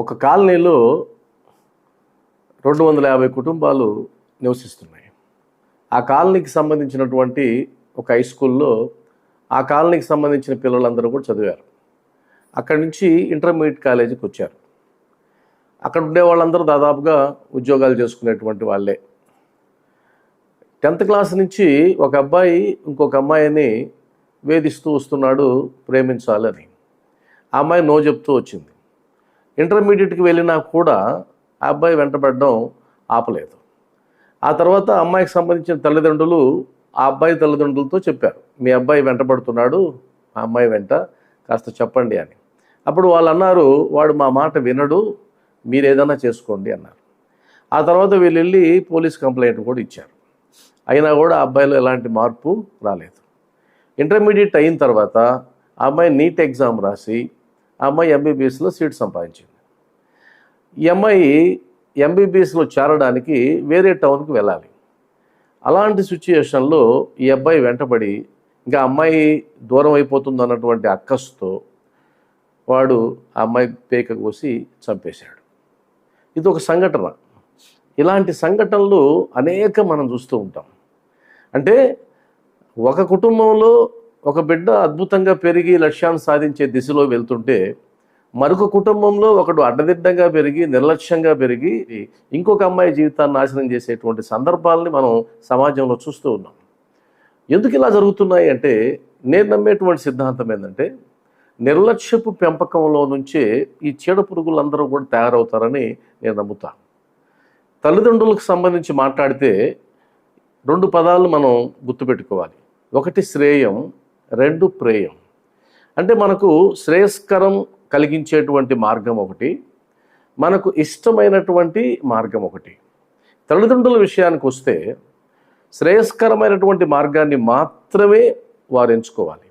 ఒక కాలనీలో రెండు వందల యాభై కుటుంబాలు నివసిస్తున్నాయి. ఆ కాలనీకి సంబంధించినటువంటి ఒక హై స్కూల్లో ఆ కాలనీకి సంబంధించిన పిల్లలందరూ కూడా చదివారు. అక్కడి నుంచి ఇంటర్మీడియట్ కాలేజీకి వచ్చారు. అక్కడ ఉండే వాళ్ళందరూ దాదాపుగా ఉద్యోగాలు చేసుకునేటువంటి వాళ్ళే. టెన్త్ క్లాస్ నుంచి ఒక అబ్బాయి ఇంకొక అమ్మాయిని వేధిస్తూ వస్తున్నాడు ప్రేమించాలని. ఆ అమ్మాయి నో చెప్తూ వచ్చింది. ఇంటర్మీడియట్కి వెళ్ళినా కూడా ఆ అబ్బాయి వెంటబడడం ఆపలేదు. ఆ తర్వాత అమ్మాయికి సంబంధించిన తల్లిదండ్రులు ఆ అబ్బాయి తల్లిదండ్రులతో చెప్పారు మీ అబ్బాయి వెంటబడుతున్నాడు ఆ అమ్మాయి వెంట కాస్త చెప్పండి అని. అప్పుడు వాళ్ళు అన్నారు వాడు మా మాట వినడు మీరు ఏదైనా చేసుకోండి అన్నారు. ఆ తర్వాత వీళ్ళు వెళ్ళి పోలీస్ కంప్లైంట్ కూడా ఇచ్చారు. అయినా కూడా ఆ అబ్బాయిలో ఎలాంటి మార్పు రాలేదు. ఇంటర్మీడియట్ అయిన తర్వాత అమ్మాయి నీట్ ఎగ్జామ్ రాసి అమ్మాయి ఎంబీబీఎస్లో సీట్ సంపాదించింది. ఈ అమ్మాయి ఎంబీబీఎస్లో చేరడానికి వేరే టౌన్కి వెళ్ళాలి. అలాంటి సిచ్యుయేషన్లో ఈ అబ్బాయి వెంటబడి ఇంకా అమ్మాయి దూరం అయిపోతుంది అన్నటువంటి అక్కస్తో వాడు ఆ అమ్మాయి పేక కోసి చంపేశాడు. ఇది ఒక సంఘటన. ఇలాంటి సంఘటనలు అనేక మనం చూస్తూ ఉంటాం. అంటే ఒక కుటుంబంలో ఒక బిడ్డ అద్భుతంగా పెరిగి లక్ష్యాన్ని సాధించే దిశలో వెళ్తుంటే మరొక కుటుంబంలో ఒకడు అడ్డదిడ్డంగా పెరిగి నిర్లక్ష్యంగా పెరిగి ఇంకొక అమ్మాయి జీవితాన్ని నాశనం చేసేటువంటి సందర్భాలని మనం సమాజంలో చూస్తూ ఉన్నాం. ఎందుకు ఇలా జరుగుతున్నాయి అంటే నేను నమ్మేటువంటి సిద్ధాంతం ఏంటంటే నిర్లక్ష్యపు పెంపకంలో నుంచే ఈ చీడ పురుగులందరూ కూడా తయారవుతారని నేను నమ్ముతాను తల్లిదండ్రులకు సంబంధించి మాట్లాడితే రెండు పదాలు మనం గుర్తుపెట్టుకోవాలి. ఒకటి శ్రేయం రెండు ప్రేయం. అంటే మనకు శ్రేయస్కరం కలిగించేటువంటి మార్గం ఒకటి మనకు ఇష్టమైనటువంటి మార్గం ఒకటి. తల్లిదండ్రుల విషయానికి వస్తే శ్రేయస్కరమైనటువంటి మార్గాన్ని మాత్రమే వారు ఎంచుకోవాలి.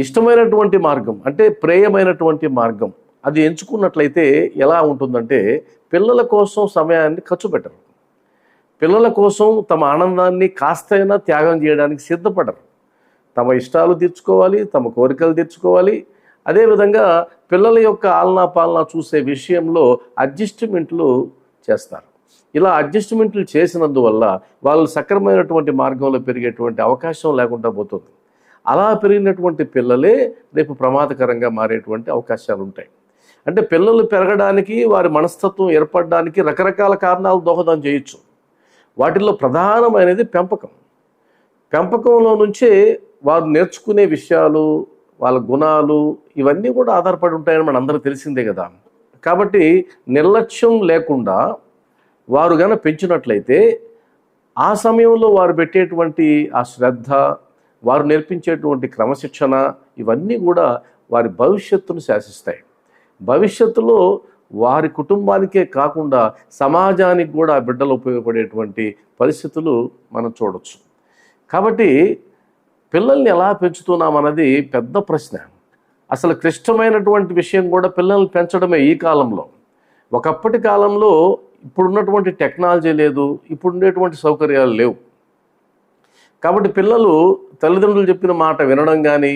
ఇష్టమైనటువంటి మార్గం అంటే ప్రేయమైనటువంటి మార్గం. అది ఎంచుకున్నట్లయితే ఎలా ఉంటుందంటే పిల్లల కోసం సమయాన్ని ఖర్చు పెట్టరు. పిల్లల కోసం తమ ఆనందాన్ని కాస్తైనా త్యాగం చేయడానికి సిద్ధపడరు. తమ ఇష్టాలు తీర్చుకోవాలి తమ కోరికలు తీర్చుకోవాలి అదేవిధంగా పిల్లల యొక్క ఆలనా పాలనా చూసే విషయంలో అడ్జస్ట్మెంట్లు చేస్తారు. ఇలా అడ్జస్ట్మెంట్లు చేసినందువల్ల వాళ్ళు సక్రమైనటువంటి మార్గంలో పెరిగేటువంటి అవకాశం లేకుండా పోతుంది. అలా పెరిగినటువంటి పిల్లలే రేపు ప్రమాదకరంగా మారేటువంటి అవకాశాలు ఉంటాయి. అంటే పిల్లలు పెరగడానికి వారి మనస్తత్వం ఏర్పడడానికి రకరకాల కారణాలు దోహదం చేయొచ్చు. వాటిల్లో ప్రధానమైనది పెంపకం. పెంపకంలో నుంచే వారు నేర్చుకునే విషయాలు వాళ్ళ గుణాలు ఇవన్నీ కూడా ఆధారపడి ఉంటాయని మన అందరూ తెలిసిందే కదా. కాబట్టి నిర్లక్ష్యం లేకుండా వారు గన పెంచినట్లయితే ఆ సమయంలో వారు పెట్టేటువంటి ఆ శ్రద్ధ వారు నేర్పించేటువంటి క్రమశిక్షణ ఇవన్నీ కూడా వారి భవిష్యత్తును శాసిస్తాయి. భవిష్యత్తులో వారి కుటుంబానికే కాకుండా సమాజానికి కూడా ఆ బిడ్డలు ఉపయోగపడేటువంటి పరిస్థితులు మనం చూడవచ్చు కాబట్టి పిల్లల్ని ఎలా పెంచుతున్నామన్నది పెద్ద ప్రశ్న. అసలు క్లిష్టమైనటువంటి విషయం కూడా పిల్లల్ని పెంచడమే ఈ కాలంలో. ఒకప్పటి కాలంలో ఇప్పుడున్నటువంటి టెక్నాలజీ లేదు ఇప్పుడుండేటువంటి సౌకర్యాలు లేవు. కాబట్టి పిల్లలు తల్లిదండ్రులు చెప్పిన మాట వినడం కానీ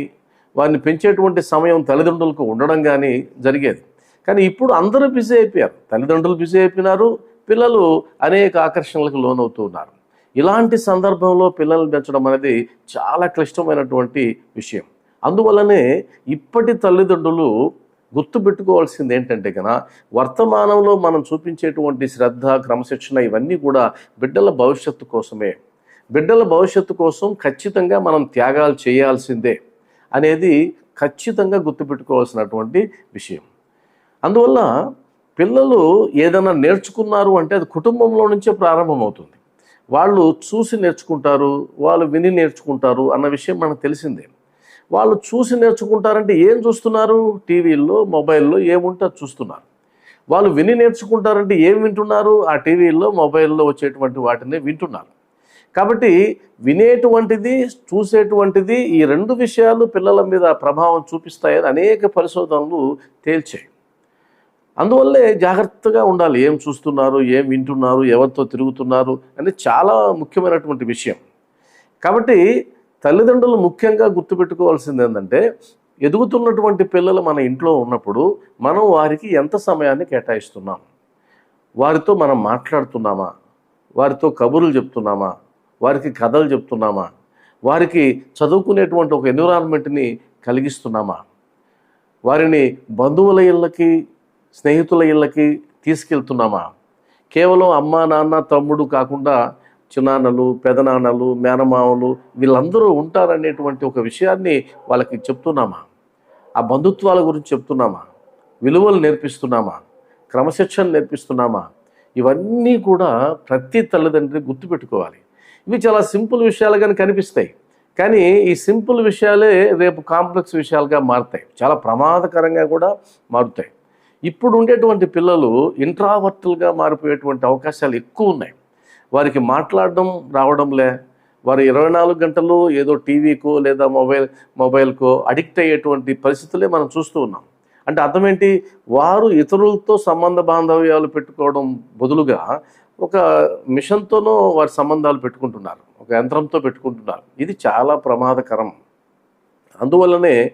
వారిని పెంచేటువంటి సమయం తల్లిదండ్రులకు ఉండడం కానీ జరిగేది. కానీ ఇప్పుడు అందరూ బిజీ అయిపోయారు. తల్లిదండ్రులు బిజీ అయిపోయినారు పిల్లలు అనేక ఆకర్షణలకు లోనవుతూ ఉన్నారు. ఇలాంటి సందర్భంలో పిల్లల్ని పెంచడం అనేది చాలా క్లిష్టమైనటువంటి విషయం. అందువల్లనే ఇప్పటి తల్లిదండ్రులు గుర్తుపెట్టుకోవాల్సింది ఏంటంటే కదా వర్తమానంలో మనం చూపించేటువంటి శ్రద్ధ క్రమశిక్షణ ఇవన్నీ కూడా బిడ్డల భవిష్యత్తు కోసమే. బిడ్డల భవిష్యత్తు కోసం ఖచ్చితంగా మనం త్యాగాలు చేయాల్సిందే అనేది ఖచ్చితంగా గుర్తుపెట్టుకోవాల్సినటువంటి విషయం. అందువల్ల పిల్లలు ఏదైనా నేర్చుకున్నారు అంటే అది కుటుంబంలో నుంచే ప్రారంభమవుతుంది. వాళ్ళు చూసి నేర్చుకుంటారు వాళ్ళు విని నేర్చుకుంటారు అన్న విషయం మనకు తెలిసిందే. వాళ్ళు చూసి నేర్చుకుంటారంటే ఏం చూస్తున్నారు? టీవీల్లో మొబైల్లో ఏముంటే చూస్తున్నారు. వాళ్ళు విని నేర్చుకుంటారంటే ఏం వింటున్నారు? ఆ టీవీల్లో మొబైల్లో వచ్చేటువంటి వాటిని వింటున్నారు. కాబట్టి వినేటువంటిది చూసేటువంటిది ఈ రెండు విషయాలు పిల్లల మీద ప్రభావం చూపిస్తాయని అనేక పరిశోధనలు తేల్చాయి. అందువల్లే జాగ్రత్తగా ఉండాలి. ఏం చూస్తున్నారు ఏం వింటున్నారు ఎవరితో తిరుగుతున్నారు అనేది చాలా ముఖ్యమైనటువంటి విషయం. కాబట్టి తల్లిదండ్రులు ముఖ్యంగా గుర్తుపెట్టుకోవాల్సింది ఏంటంటే ఎదుగుతున్నటువంటి పిల్లలు మన ఇంట్లో ఉన్నప్పుడు మనం వారికి ఎంత సమయాన్ని కేటాయిస్తున్నాం? వారితో మనం మాట్లాడుతున్నామా? వారితో కబుర్లు చెప్తున్నామా? వారికి కథలు చెప్తున్నామా? వారికి చదువుకునేటువంటి ఒక ఎన్విరాన్మెంట్ని కలిగిస్తున్నామా? వారిని బంధువుల ఇళ్ళకి స్నేహితుల ఇళ్ళకి తీసుకెళ్తున్నామా? కేవలం అమ్మ నాన్న తమ్ముడు కాకుండా చిన్నాన్నలు పెదనాన్నలు మేనమామలు వీళ్ళందరూ ఉంటారనేటువంటి ఒక విషయాన్ని వాళ్ళకి చెప్తున్నామా? ఆ బంధుత్వాల గురించి చెప్తున్నామా? విలువలు నేర్పిస్తున్నామా? క్రమశిక్షణ నేర్పిస్తున్నామా? ఇవన్నీ కూడా ప్రతి తల్లిదండ్రి గుర్తుపెట్టుకోవాలి ఇవి చాలా సింపుల్ విషయాలుగానే కనిపిస్తాయి. కానీ ఈ సింపుల్ విషయాలే రేపు కాంప్లెక్స్ విషయాలుగా మారుతాయి. చాలా ప్రమాదకరంగా కూడా మారుతాయి. ఇప్పుడు ఉండేటువంటి పిల్లలు ఇంట్రావర్టల్గా మారిపోయేటువంటి అవకాశాలు ఎక్కువ ఉన్నాయి వారికి మాట్లాడడం రావడంలే. వారు ఇరవై నాలుగు గంటలు ఏదో టీవీకో లేదా మొబైల్ మొబైల్కో అడిక్ట్ అయ్యేటువంటి పరిస్థితులే మనం చూస్తూ ఉన్నాం. అంటే అర్థం ఏంటి వారు ఇతరులతో సంబంధ బాంధవ్యాలు పెట్టుకోవడం బదులుగా ఒక మిషన్తోనో వారి సంబంధాలు పెట్టుకుంటున్నారు. ఒక యంత్రంతో పెట్టుకుంటున్నారు. ఇది చాలా ప్రమాదకరం. అందువల్లనే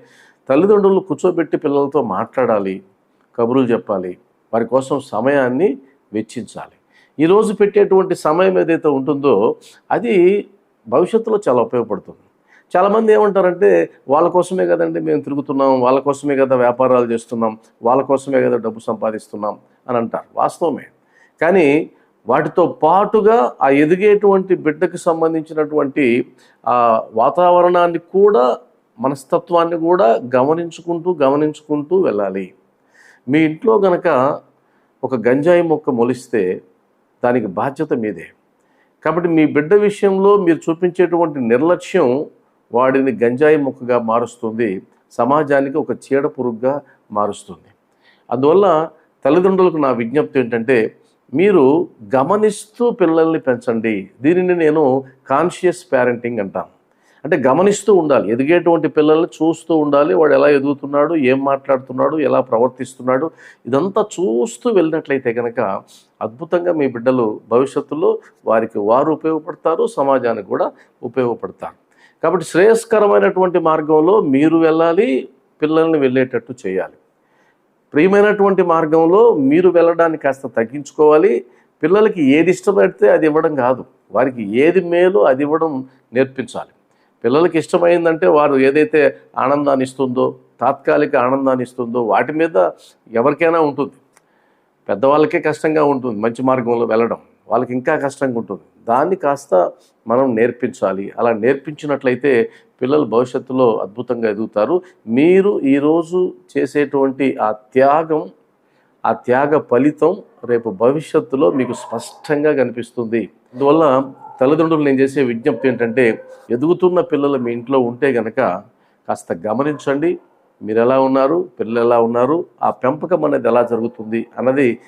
తల్లిదండ్రులు కూర్చోబెట్టి పిల్లలతో మాట్లాడాలి. కబుర్లు చెప్పాలి. వారి కోసం సమయాన్ని వెచ్చించాలి. ఈరోజు పెట్టేటువంటి సమయం ఏదైతే ఉంటుందో అది భవిష్యత్తులో చాలా ఉపయోగపడుతుంది. చాలామంది ఏమంటారంటే వాళ్ళ కోసమే కదండి మేము తిరుగుతున్నాం వాళ్ళ కోసమే కదా వ్యాపారాలు చేస్తున్నాం వాళ్ళ కోసమే కదా డబ్బు సంపాదిస్తున్నాం అని అంటారు. వాస్తవమే. కానీ వాటితో పాటుగా ఆ ఎదిగేటువంటి బిడ్డకు సంబంధించినటువంటి ఆ వాతావరణాన్ని కూడా మనస్తత్వాన్ని కూడా గమనించుకుంటూ గమనించుకుంటూ వెళ్ళాలి. మీ ఇంట్లో గనక ఒక గంజాయి మొక్క మొలిస్తే దానికి బాధ్యత మీదే. కాబట్టి మీ బిడ్డ విషయంలో మీరు చూపించేటువంటి నిర్లక్ష్యం వాడిని గంజాయి మొక్కగా మారుస్తుంది సమాజానికి ఒక చీడ పురుగుగా మారుస్తుంది. అందువల్ల తల్లిదండ్రులకు నా విజ్ఞప్తి ఏంటంటే మీరు గమనిస్తూ పిల్లల్ని పెంచండి. దీనిని నేను కాన్షియస్ పేరెంటింగ్ అంటాను. అంటే గమనిస్తూ ఉండాలి. ఎదిగేటువంటి పిల్లల్ని చూస్తూ ఉండాలి. వాడు ఎలా ఎదుగుతున్నాడు ఏం మాట్లాడుతున్నాడు ఎలా ప్రవర్తిస్తున్నాడు ఇదంతా చూస్తూ వెళ్ళినట్లయితే కనుక అద్భుతంగా మీ బిడ్డలు భవిష్యత్తులో వారికి వారు ఉపయోగపడతారు సమాజానికి కూడా ఉపయోగపడతారు. కాబట్టి శ్రేయస్కరమైనటువంటి మార్గంలో మీరు వెళ్ళాలి పిల్లల్ని వెళ్ళేటట్టు చేయాలి. ప్రియమైనటువంటి మార్గంలో మీరు వెళ్ళడానికి కాస్త తగ్గించుకోవాలి. పిల్లలకి ఏది ఇష్టపడితే అది ఇవ్వడం కాదు. వారికి ఏది మేలు అది ఇవ్వడం నేర్పించాలి. పిల్లలకి ఇష్టమైందంటే వారు ఏదైతే ఆనందాన్ని ఇస్తుందో తాత్కాలిక ఆనందాన్ని ఇస్తుందో వాటి మీద ఎవరికైనా ఉంటుంది. పెద్దవాళ్ళకే కష్టంగా ఉంటుంది మంచి మార్గంలో వెళ్ళడం. వాళ్ళకి ఇంకా కష్టంగా ఉంటుంది. దాన్ని కాస్త మనం నేర్పించాలి. అలా నేర్పించినట్లయితే పిల్లలు భవిష్యత్తులో అద్భుతంగా ఎదుగుతారు. మీరు ఈరోజు చేసేటువంటి ఆ త్యాగం ఆ త్యాగ ఫలితం రేపు భవిష్యత్తులో మీకు స్పష్టంగా కనిపిస్తుంది. అందువల్ల తల్లిదండ్రులు నేను చేసే విజ్ఞప్తి ఏంటంటే ఎదుగుతున్న పిల్లలు మీ ఇంట్లో ఉంటే గనక కాస్త గమనించండి. మీరు ఎలా ఉన్నారు? పిల్లలు ఎలా ఉన్నారు? ఆ పెంపకం అనేది ఎలా జరుగుతుంది అన్నది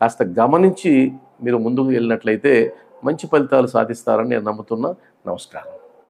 కాస్త గమనించి మీరు ముందుకు వెళ్ళినట్లయితే మంచి ఫలితాలు సాధిస్తారని నేను నమ్ముతున్నా. నమస్కారం.